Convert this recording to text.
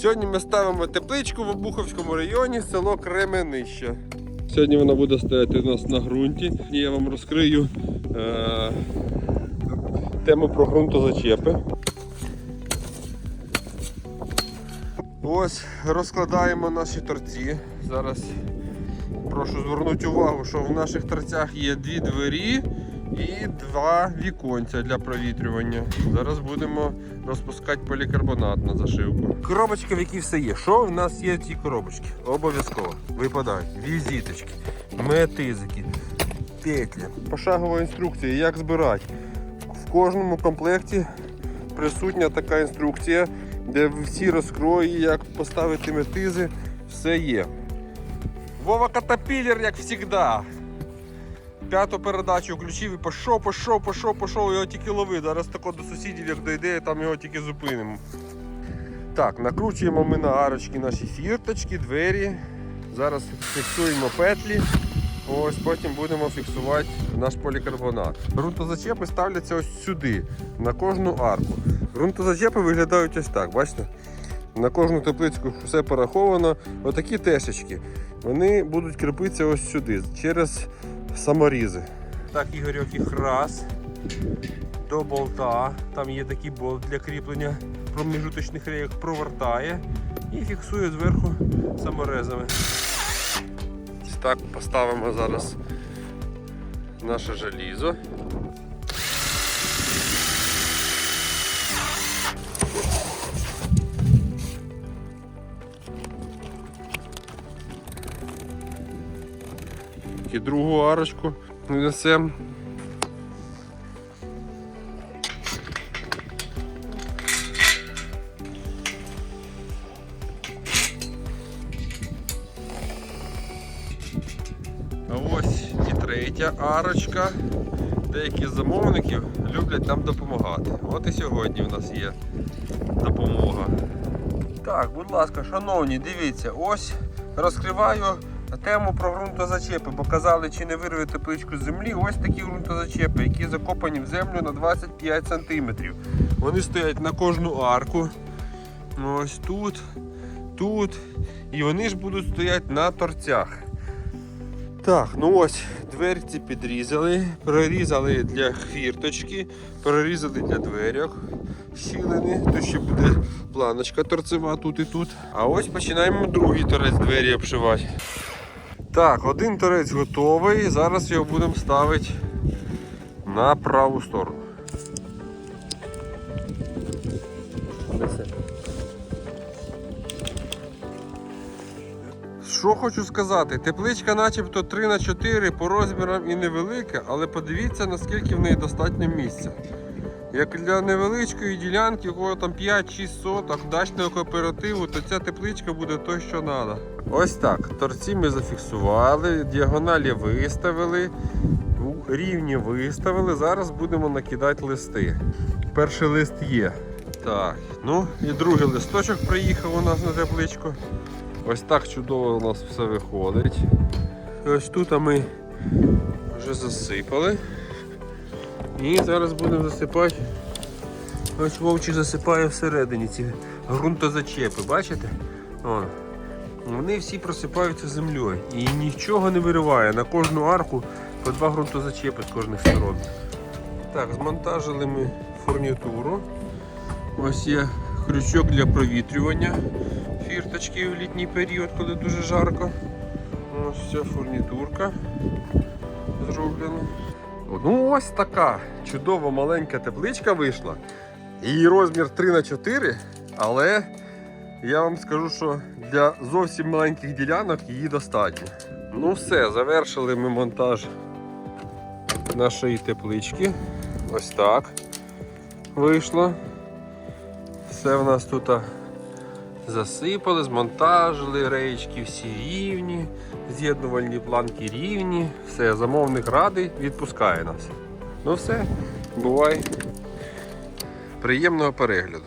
Сьогодні ми ставимо тепличку в Обуховському районі, село Кременище. Сьогодні вона буде стояти у нас на ґрунті. Я вам розкрию е- тему про ґрунтозачепи. Ось розкладаємо наші торці. Зараз прошу звернути увагу, що в наших торцях є дві двері і два віконця для провітрювання. Зараз будемо розпускати полікарбонат на зашивку. Коробочка, в якій все є. Що в нас є в цій коробочці? Обов'язково випадають візиточки, метизики, петлі, пошагова інструкція, як збирати. В кожному комплекті присутня така інструкція, де всі розкрої, як поставити метизи, все є. Вова Катапілер, як завжди. П'яту передачу включив і пішов, пішов, пішов, пішов, його тільки лови. Зараз тако до сусідів, як дойде, там його тільки зупинимо. Так, накручуємо ми на арочки наші фірточки, двері. Зараз фіксуємо петлі. Ось потім будемо фіксувати наш полікарбонат. Грунтозачепи ставляться ось сюди, на кожну арку. Грунтозачепи виглядають ось так, бачите? На кожну теплицьку все пораховано. Отакі тешечки. Вони будуть кріпитися ось сюди, через саморізи. Так, Ігорьок їх раз до болта. Там є такий болт для кріплення проміжуточних рейок, провертає і фіксує зверху саморезами. Так, поставимо зараз наше желізо. І другу арочку несемо. А ось і третя арочка. Деякі з замовників люблять нам допомагати. От і сьогодні в нас є допомога. Так, будь ласка, шановні, дивіться, ось розкриваю тему про ґрунтозачепи. Показали, чи не вирве тепличку з землі. Ось такі ґрунтозачепи, які закопані в землю на 25 см. Вони стоять на кожну арку. Ось тут, тут. І вони ж будуть стояти на торцях. Так, ну ось дверці підрізали, прорізали для хвірточки, прорізали для дверок щілини. Тут ще буде планочка торцева тут і тут. А ось починаємо другий торець двері обшивати. Так, один торець готовий. Зараз його будемо ставити на праву сторону. Що хочу сказати, тепличка начебто 3х4 по розмірам і невелика, але подивіться наскільки в неї достатньо місця. Як для невеличкої ділянки, у кого там 5-6 соток дачного кооперативу, то ця тепличка буде то, що треба. Ось так. Торці ми зафіксували, діагоналі виставили, рівні виставили. Зараз будемо накидати листи. Перший лист є. Так, ну і другий листочок приїхав у нас на тепличку. Ось так чудово у нас все виходить. Ось тут ми вже засипали. І зараз будемо засипати. Ось вовчик засипає всередині ці ґрунтозачепи, бачите? О. Вони всі просипаються землею і нічого не вириває. На кожну арку по два ґрунтозачепи з кожних сторон. Так, змонтажили ми фурнітуру. Ось є крючок для провітрювання фірточки в літній період, коли дуже жарко. Ось ця фурнітурка зроблена. Ну ось така чудова маленька тепличка вийшла. Її розмір 3х4, але я вам скажу, що для зовсім маленьких ділянок її достатньо. Ну все, завершили ми монтаж нашої теплички. Ось так вийшло. Все в нас тут засипали, змонтажили, реєчки всі рівні, з'єднувальні планки рівні. Все, замовник радий, відпускає нас. Ну все, бувай. Приємного перегляду.